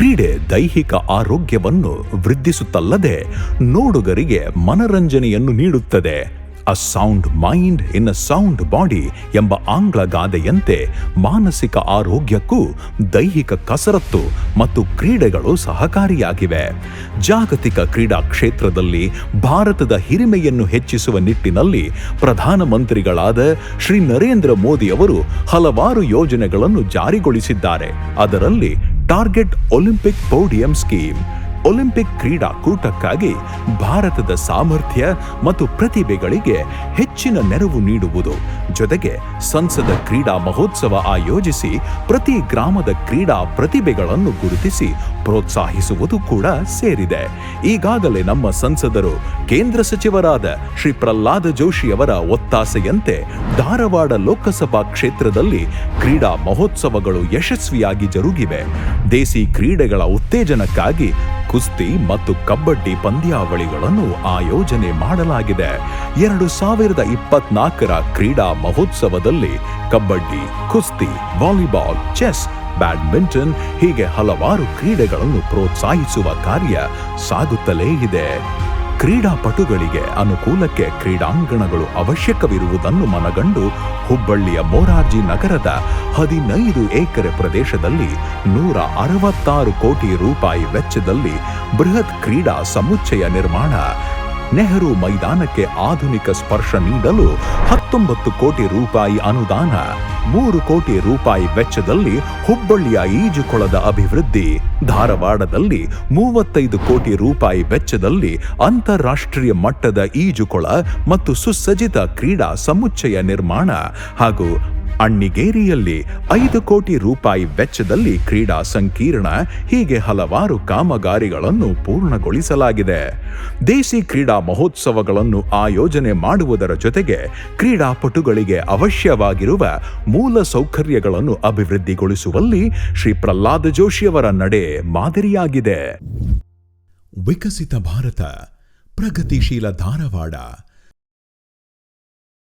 ಕ್ರೀಡೆ ದೈಹಿಕ ಆರೋಗ್ಯವನ್ನು ವೃದ್ಧಿಸುತ್ತಲ್ಲದೆ ನೋಡುಗರಿಗೆ ಮನರಂಜನೆಯನ್ನು ನೀಡುತ್ತದೆ. A sound mind in a sound body ಎಂಬ ಆಂಗ್ಲ ಗಾದೆಯಂತೆ ಮಾನಸಿಕ ಆರೋಗ್ಯಕ್ಕೂ ದೈಹಿಕ ಕಸರತ್ತು ಮತ್ತು ಕ್ರೀಡೆಗಳು ಸಹಕಾರಿಯಾಗಿವೆ. ಜಾಗತಿಕ ಕ್ರೀಡಾ ಕ್ಷೇತ್ರದಲ್ಲಿ ಭಾರತದ ಹಿರಿಮೆಯನ್ನು ಹೆಚ್ಚಿಸುವ ನಿಟ್ಟಿನಲ್ಲಿ ಪ್ರಧಾನಮಂತ್ರಿಗಳಾದ ಶ್ರೀ ನರೇಂದ್ರ ಮೋದಿ ಅವರು ಹಲವಾರು ಯೋಜನೆಗಳನ್ನು ಜಾರಿಗೊಳಿಸಿದ್ದಾರೆ. ಅದರಲ್ಲಿ Target Olympic Podium Scheme. Olympic ಕ್ರೀಡಾಕೂಟಕ್ಕಾಗಿ ಭಾರತದ ಸಾಮರ್ಥ್ಯ ಮತ್ತು ಪ್ರತಿಭೆಗಳಿಗೆ ಹೆಚ್ಚಿನ ನೆರವು ನೀಡುವುದು. ಜೊತೆಗೆ ಸಂಸದ ಕ್ರೀಡಾ ಮಹೋತ್ಸವ ಆಯೋಜಿಸಿ ಪ್ರತಿ ಗ್ರಾಮದ ಕ್ರೀಡಾ ಪ್ರತಿಭೆಗಳನ್ನು ಗುರುತಿಸಿ ಪ್ರೋತ್ಸಾಹಿಸುವುದು ಕೂಡ ಸೇರಿದೆ. ಈಗಾಗಲೇ ನಮ್ಮ ಸಂಸದರು ಕೇಂದ್ರ ಸಚಿವರಾದ ಶ್ರೀ ಪ್ರಹ್ಲಾದ ಜೋಶಿಯವರ ಒತ್ತಾಸೆಯಂತೆ ಧಾರವಾಡ ಲೋಕಸಭಾ ಕ್ಷೇತ್ರದಲ್ಲಿ ಕ್ರೀಡಾ ಮಹೋತ್ಸವಗಳು ಯಶಸ್ವಿಯಾಗಿ ಜರುಗಿವೆ. ದೇಸಿ ಕ್ರೀಡೆಗಳ ಉತ್ತೇಜನಕ್ಕಾಗಿ ಕುಸ್ತಿ ಮತ್ತು ಕಬಡ್ಡಿ ಪಂದ್ಯಾವಳಿಗಳನ್ನು ಆಯೋಜನೆ ಮಾಡಲಾಗಿದೆ. ಎರಡು ಸಾವಿರದ ಇಪ್ಪತ್ನಾಲ್ಕರ ಕ್ರೀಡಾ ಮಹೋತ್ಸವದಲ್ಲಿ ಕಬಡ್ಡಿ, ಕುಸ್ತಿ, ವಾಲಿಬಾಲ್, ಚೆಸ್, ಬ್ಯಾಡ್ಮಿಂಟನ್ ಹೀಗೆ ಹಲವಾರು ಕ್ರೀಡೆಗಳನ್ನು ಪ್ರೋತ್ಸಾಹಿಸುವ ಕಾರ್ಯ ಸಾಗುತ್ತಲೇ ಇದೆ. ಕ್ರೀಡಾಪಟುಗಳಿಗೆ ಅನುಕೂಲಕ್ಕೆ ಕ್ರೀಡಾಂಗಣಗಳು ಅವಶ್ಯಕವಿರುವುದನ್ನು ಮನಗಂಡು ಹುಬ್ಬಳ್ಳಿಯ ಮೊರಾರ್ಜಿ ನಗರದ ಹದಿನೈದು ಎಕರೆ ಪ್ರದೇಶದಲ್ಲಿ ನೂರ ಅರವತ್ತಾರು ಕೋಟಿ ರೂಪಾಯಿ ವೆಚ್ಚದಲ್ಲಿ ಬೃಹತ್ ಕ್ರೀಡಾ ಸಮುಚ್ಚಯ ನಿರ್ಮಾಣ ನೆಹರು ಮೈದಾನಕ್ಕೆ ಆಧುನಿಕ ಸ್ಪರ್ಶ ನೀಡಲು ಹತ್ತೊಂಬತ್ತು ಕೋಟಿ ರೂಪಾಯಿ ಅನುದಾನ, ಮೂರು ಕೋಟಿ ರೂಪಾಯಿ ವೆಚ್ಚದಲ್ಲಿ ಹುಬ್ಬಳ್ಳಿಯ ಈಜುಕೊಳದ ಅಭಿವೃದ್ಧಿ, ಧಾರವಾಡದಲ್ಲಿ ಮೂವತ್ತೈದು ಕೋಟಿ ರೂಪಾಯಿ ವೆಚ್ಚದಲ್ಲಿ ಅಂತಾರಾಷ್ಟ್ರೀಯ ಮಟ್ಟದ ಈಜುಕೊಳ ಮತ್ತು ಸುಸಜ್ಜಿತ ಕ್ರೀಡಾ ಸಮುಚ್ಚಯ ನಿರ್ಮಾಣ ಹಾಗೂ ಅಣ್ಣಿಗೇರಿಯಲ್ಲಿ ಐದು ಕೋಟಿ ರೂಪಾಯಿ ವೆಚ್ಚದಲ್ಲಿ ಕ್ರೀಡಾ ಸಂಕೀರ್ಣ, ಹೀಗೆ ಹಲವಾರು ಕಾಮಗಾರಿಗಳನ್ನು ಪೂರ್ಣಗೊಳಿಸಲಾಗಿದೆ. ದೇಸಿ ಕ್ರೀಡಾ ಮಹೋತ್ಸವಗಳನ್ನು ಆಯೋಜನೆ ಮಾಡುವುದರ ಜೊತೆಗೆ ಕ್ರೀಡಾಪಟುಗಳಿಗೆ ಅವಶ್ಯವಾಗಿರುವ ಮೂಲ ಸೌಕರ್ಯಗಳನ್ನು ಅಭಿವೃದ್ಧಿಗೊಳಿಸುವಲ್ಲಿ ಶ್ರೀ ಪ್ರಹ್ಲಾದ ಜೋಶಿಯವರ ನಡೆ ಮಾದರಿಯಾಗಿದೆ. ವಿಕಸಿತ ಭಾರತ, ಪ್ರಗತಿಶೀಲ ಧಾರವಾಡ